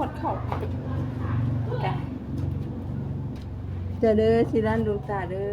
หดเข่าจ้ะจะเด้อสิร้านดวงตาเด้อ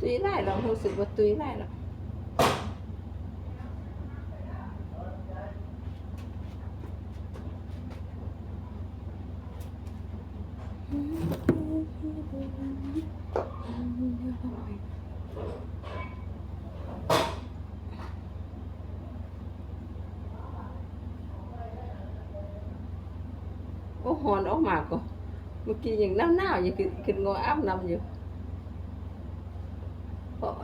ตุยไล่เรารู้สึกว่าตุยไล่เรา โอ้หอนออกมาก็เมื่อกี้ยังหนาวๆอยู่คือคืองออาบน้ำอยู่เพราะ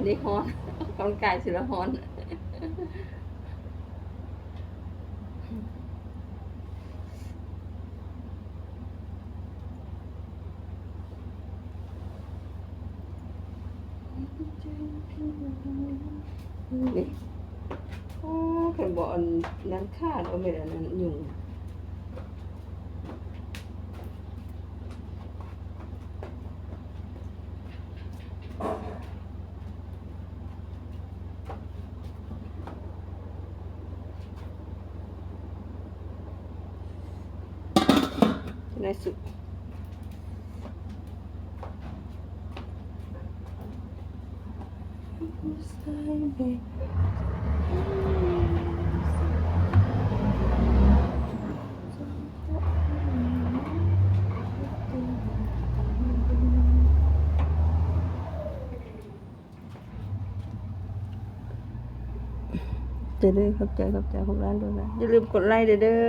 อันหม้อน้ำอุ่นเฮาบ่ฮู้ว่าอันมันใส่ได้บ่บ่ได้ใส่ดุนปกติคันหนาวเราได้ต้องได้ใส่น้ำอุ่นเลยอันนี้ร้อนกำลังกายสิละร้อนนี่โอ้คันบ่อันนั้นขาดเอาแม่นอันนั้นยุ่ง ในสุดจะได้เข้าใจข้าใจของร้านด้วยนะอย่าลืมกดไลค์เด้อ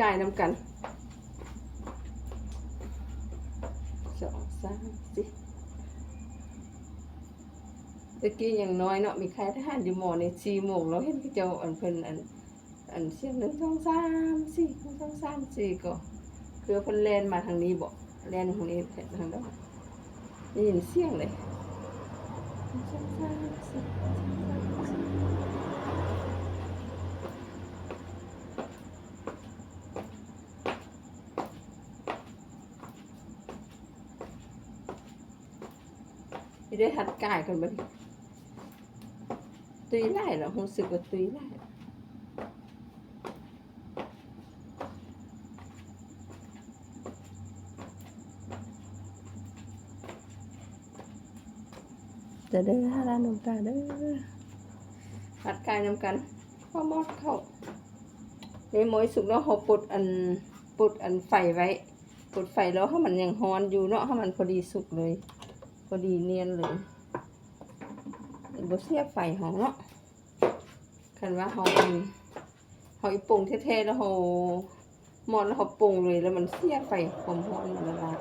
เด้ออันไก่น้ำกันสองสามสี่ตะกี้อย่างน้อยเนาะมีใครทหารอยู่หมอในสี่โมงเราเห็นเขาเจ้าอันเพิ่นอันอันเสียงหนึ่งสองสามสี่หนึ่งสองสามสี่ก็คือเพิ่นแลนมาทางนี้บอกแลนทางนี้ทางนั้นได้ยินเสียงเลยหนึ่งสองสามสี่หนึ่งสองสามสี่ ไม่ได้หัดกายกันบัดนี้ตุยไล่เหรอรู้สึกว่าตุยไล่จะเด้อร้านดวงตาเด้อหัดกายนำกันข้าวมอดเข้าในหมอยสุกแล้วเขาปลดอันปลดอันไฟไว้ปลดไฟแล้วให้มันยังฮ้อนอยู่เนาะให้มันพอดีสุกเลย พอดีเนียนเลยบเสียบไฟหอมเนาะคันว่าหอมหอยปรุงเท่ๆแล้วเฮาหมดแล้วหอปรุงเลยแล้วมันเสียบไฟหอมหอนมันละลาย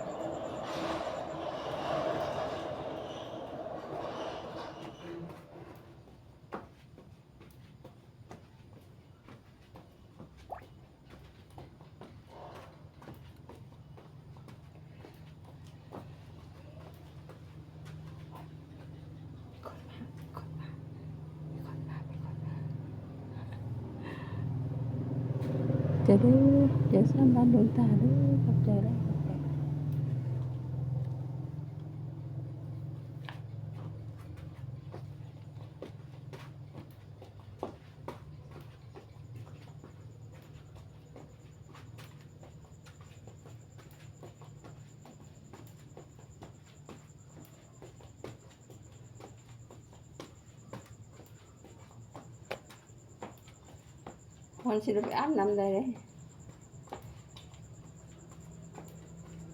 จะเด้อเดี๋ยวสร้างบ้านดวงตาเด้อขอบใจแล้วขอบใจ คนสิได้ไปอาบน้ำได้เลย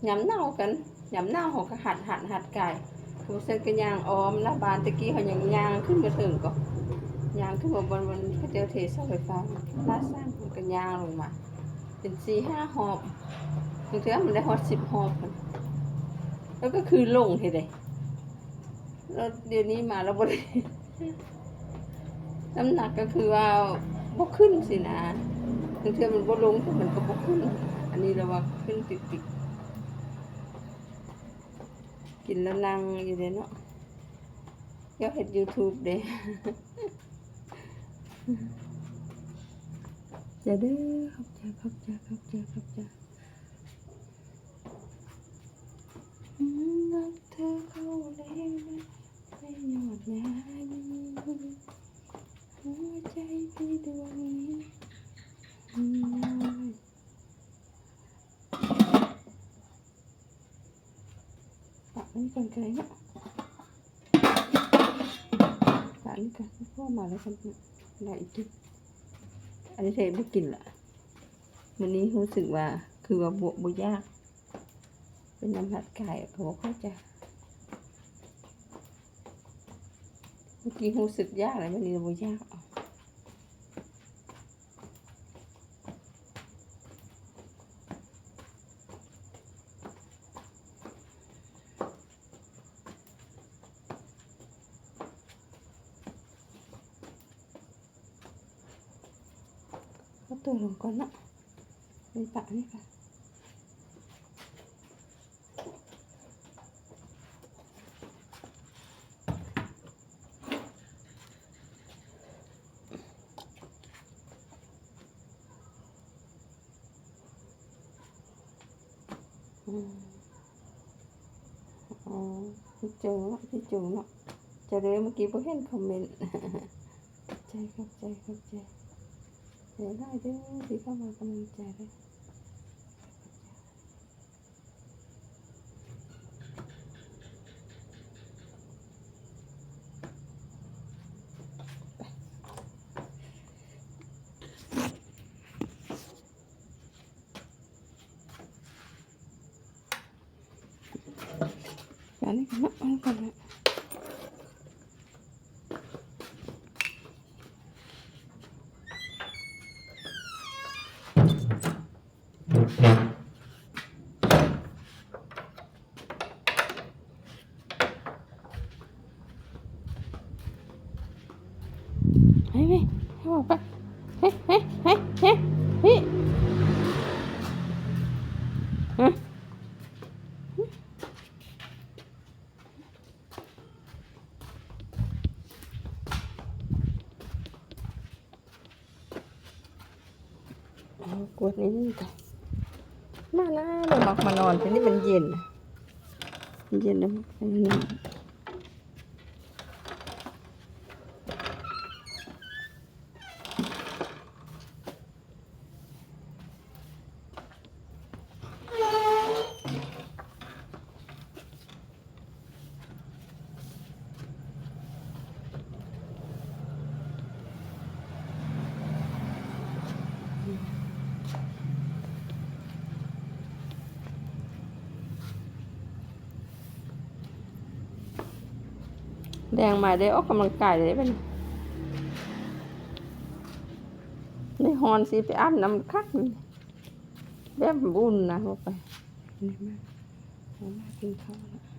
ยำเน่ากันยำเน่าเขาก็หัดหัดหัดไก่ผู้เส้นกันยางออมนะบานตะกี้เขายังยางขึ้นมาถึงก็ยางขึ้นมาบนบนเขาเจอเทเสาไฟฟ้าลาดสร้างมันกันยางลงมาเป็นสี่ห้าหอบบางทีมันได้ฮอตสิบหอบกันแล้วก็คือลงเห็นเลยแล้วเดี๋ยวนี้มาแล้วบริน้ำหนักก็คือว่า บกขึ้นสินะบางเที่มันบกลงมันก็บกขึ้น อันนี้เราว่าขึ้นติดติดกินแล้วนั่งอยู่เลยเนาะเดี๋ยกเห็ดยูทูบเด้จะเด้อขอบใจขอบใจขอบใจขอบใจอืมรักเธอเข้าแล้วนะไม่หยอดยายหัวใจพี่ดวงนี้อืมปะนี่ก่อนไกลเนาะปะ นี่ก่อนพ่อมาแล้วกันไหนอีกทีอันนี้เทไม่กินละวันนี้รู้สึกว่าคือว่าบวบยาก เป็นน้ำผัดไก่เขาบอกเขาใจะเมื่อกี้รู้สึกยากเลยวันนี้บวยากอะ พี่จูเนาะจะเลยเมื่อกี้พอเห็นคอมเมนต์ใจครับ ใจครับใจเดี๋ยวได้เด้อที่เข้ามากำลังใจเลยอันนี้กันเนาะอันนี้กันเนาะ เฮ้ยเฮ้ยให้บอกไปเฮ้ยเฮ้ยเฮ้ยเฮ้ยเฮ้ยฮะเอากวดนิดนึงก่อนมานะเรามักมานอนทีนี้มันเย็นน่ะ มั แดงมาได้ออกกำลังกายได้เป็นในฮอนสีไปอาบน้ำคักแบบบุญนะว่าไปนี่มาเอามากินข้าวแล้ว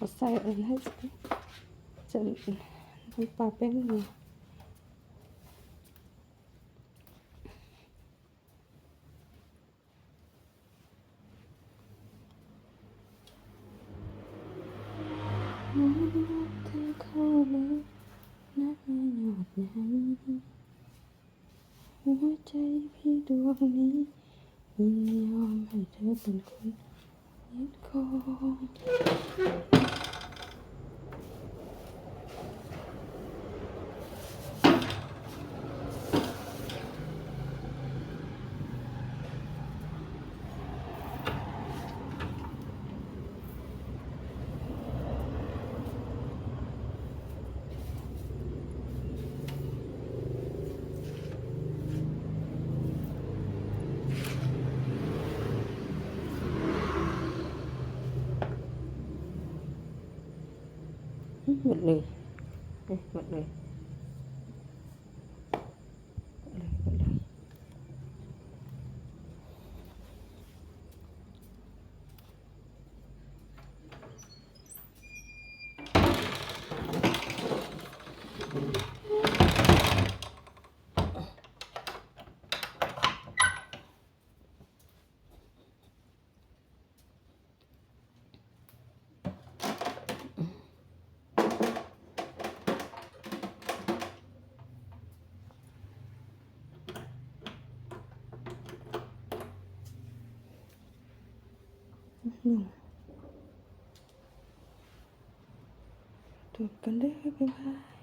เอาใส่อันให้จะน้ำปลาแป้งหนึ่งหัวใจพี่ดวงนี้ยินยอมให้เธอเป็นคน and cold. หมดเลยหมดเลย Hmm. Tu pendek bye bye.